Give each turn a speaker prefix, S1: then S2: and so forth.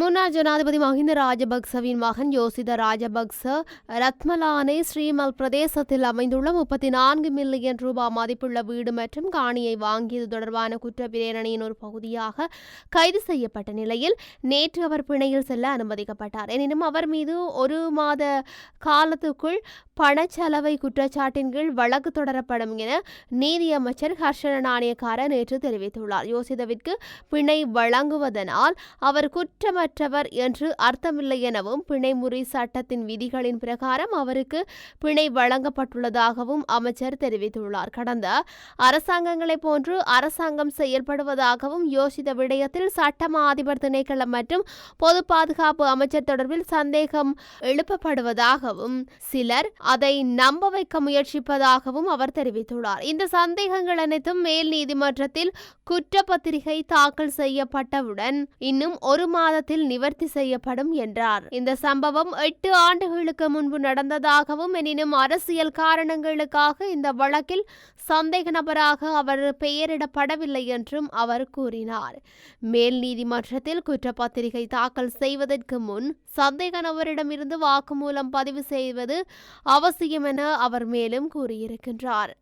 S1: முன்னாள் ஜனாதிபதி மஹிந்த ராஜபக்சவின் மகன் யோசித ராஜபக்ச ரத்மலானை ஸ்ரீமல் பிரதேசத்தில் அமைந்துள்ள முப்பத்தி நான்கு மில்லியன் ரூபாய் மதிப்புள்ள வீடு மற்றும் காணியை வாங்கியது தொடர்பான குற்றப்பிரேரணையின் ஒரு பகுதியாக கைது செய்யப்பட்ட நிலையில் நேற்று அவர் பிணையில் செல்ல அனுமதிக்கப்பட்டார். எனினும் அவர் மீது ஒரு மாத காலத்துக்குள் பணச்சலவை குற்றச்சாட்டின் கீழ் வழக்கு தொடரப்படும் என நீதியமைச்சர் ஹர்ஷன நாணயக்கார நேற்று தெரிவித்துள்ளார். யோசிதவிற்கு பிணை வழங்குவதனால் அவர் குற்றமற்றவர் என்று அர்த்தமில்லை எனவும் பிணைமுறை சட்டத்தின் விதிகளின் பிரகாரம் அவருக்கு பிணை வழங்கப்பட்டுள்ளதாகவும் அமைச்சர் தெரிவித்துள்ளார். கடந்த அரசாங்கங்களைப் போன்று அரசாங்கம் செயல்படுவதாகவும் யோசித விடயத்தில் சட்டமா அதிபர் திணைக்களம் மற்றும் பொது பாதுகாப்பு அமைச்சர் தொடர்பில் சந்தேகம் எழுப்பப்படுவதாகவும் சிலர் அதை நம்ப வைக்க முயற்சிப்பதாகவும் அவர் தெரிவித்துள்ளார். இந்த சந்தேகங்கள் அனைத்தும் மேல் நீதிமன்றத்தில் குற்றப்பத்திரிகை தாக்கல் செய்யப்பட்டவுடன் இன்னும் ஒரு மாதத்தில் நிவர்த்தி செய்யப்படும் என்றார். இந்த சம்பவம் எட்டு ஆண்டுகளுக்கு முன்பு நடந்ததாகவும் எனினும் அரசியல் காரணங்களுக்காக இந்த வழக்கில் சந்தேக நபராக அவர் பெயரிடப்படவில்லை என்றும் அவர் கூறினார். மேல் நீதிமன்றத்தில் குற்றப்பத்திரிகை தாக்கல் செய்வதற்கு முன் சந்தேக நபரிடமிருந்து வாக்குமூலம் பதிவு செய்வது அவசியம் என அவர் மேலும் கூறியிருக்கின்றார்.